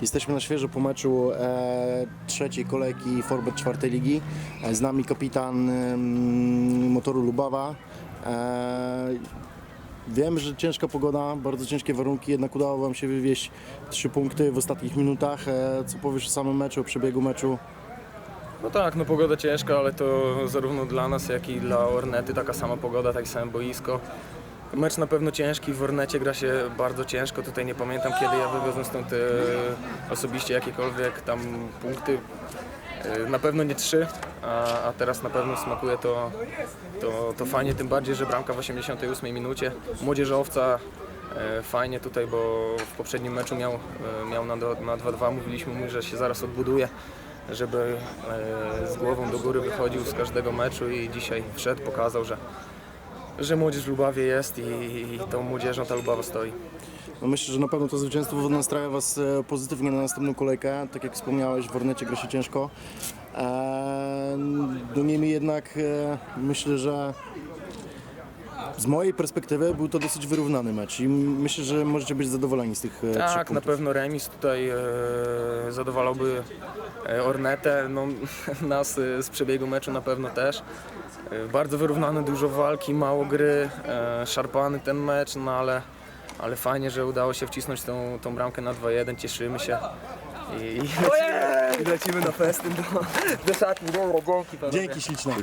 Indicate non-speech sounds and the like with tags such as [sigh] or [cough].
Jesteśmy na świeżo po meczu e, trzeciej kolejki Forbet czwartej ligi. E, z nami kapitan em, motoru Lubawa. E, wiem, że ciężka pogoda, bardzo ciężkie warunki, jednak udało Wam się wywieźć trzy punkty w ostatnich minutach. E, co powiesz o samym meczu, o przebiegu meczu? No tak, no pogoda ciężka, ale to zarówno dla nas, jak i dla Ornety taka sama pogoda, takie samo boisko. Mecz na pewno ciężki, w Ornecie gra się bardzo ciężko, tutaj nie pamiętam kiedy ja wywiozłem stąd e, osobiście jakiekolwiek tam punkty. E, na pewno nie trzy, a, a teraz na pewno smakuje to, to, to fajnie, tym bardziej, że bramka w 88 minucie. Młodzieżowca e, fajnie tutaj, bo w poprzednim meczu miał, e, miał na do- na 2-2, mówiliśmy mu, że się zaraz odbuduje żeby e, z głową do góry wychodził z każdego meczu i dzisiaj wszedł, pokazał, że, że młodzież w Lubawie jest i, i tą młodzieżą ta Lubawa stoi. No myślę, że na pewno to zwycięstwo nastraja Was e, pozytywnie na następną kolejkę. Tak jak wspomniałeś, w Ornecie gra się ciężko. E, no niemniej jednak e, myślę, że z mojej perspektywy był to dosyć wyrównany mecz i myślę, że możecie być zadowoleni z tych e, Tak, na punktów. pewno remis tutaj e, zadowalałby e, Ornetę, no, [laughs] nas e, z przebiegu meczu na pewno też. E, bardzo wyrównany, dużo walki, mało gry, e, szarpany ten mecz, no ale, ale fajnie, że udało się wcisnąć tą, tą bramkę na 2-1, cieszymy się. I, i [laughs] lecimy, i lecimy na festyn do, do szatni. Dobra, dzięki panowie. Dzięki śliczne.